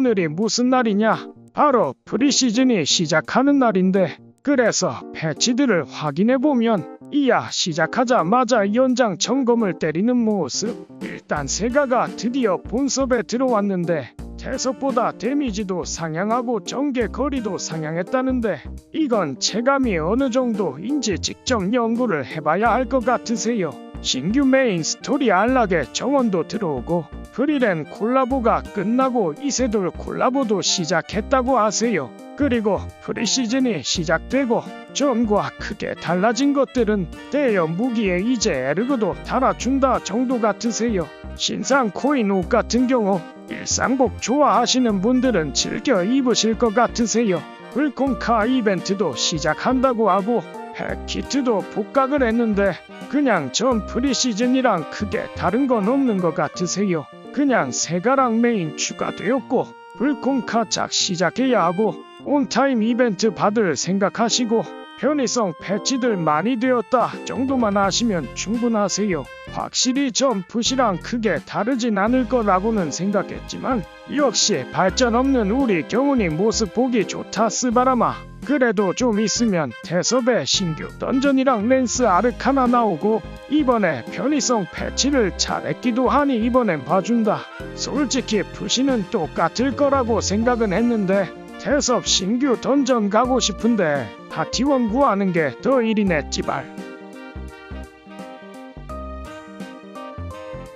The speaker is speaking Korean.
오늘이 무슨 날이냐? 바로 프리시즌이 시작하는 날인데 그래서 패치들을 확인해 보면 이야 시작하자마자 연장 점검을 때리는 모습 일단 세가가 드디어 본섭에 들어왔는데 태석보다 데미지도 상향하고 전개 거리도 상향했다는데 이건 체감이 어느 정도인지 직접 연구를 해봐야 할것 같으세요. 신규 메인 스토리 안락에 정원도 들어오고 프리랜 콜라보가 끝나고 이세돌 콜라보도 시작했다고 하세요. 그리고 프리시즌이 시작되고 전과 크게 달라진 것들은 대여 무기에 이제 에르그도 달아준다 정도 같으세요. 신상 코인 옷 같은 경우 일상복 좋아하시는 분들은 즐겨 입으실 것 같으세요. 불콘카 이벤트도 시작한다고 하고 팩키트도 복각을 했는데 그냥 전 프리시즌이랑 크게 다른 건 없는 것 같으세요. 그냥 세가랑 메인 추가되었고 불콘카 짝 시작해야 하고 온타임 이벤트 받을 생각하시고 편의성 패치들 많이 되었다 정도만 하시면 충분하세요. 확실히 전 푸시랑 크게 다르진 않을 거라고는 생각했지만 역시 발전 없는 우리 경훈이 모습 보기 좋다 스바라마. 그래도 좀 있으면 대섭의 신규 던전이랑 랜스 아르카나 나오고 이번에 편의성 패치를 잘했기도 하니 이번엔 봐준다. 솔직히 푸시는 똑같을 거라고 생각은 했는데 대섭 신규 던전 가고 싶은데 파티원 구하는 게 더 일이 냈지발.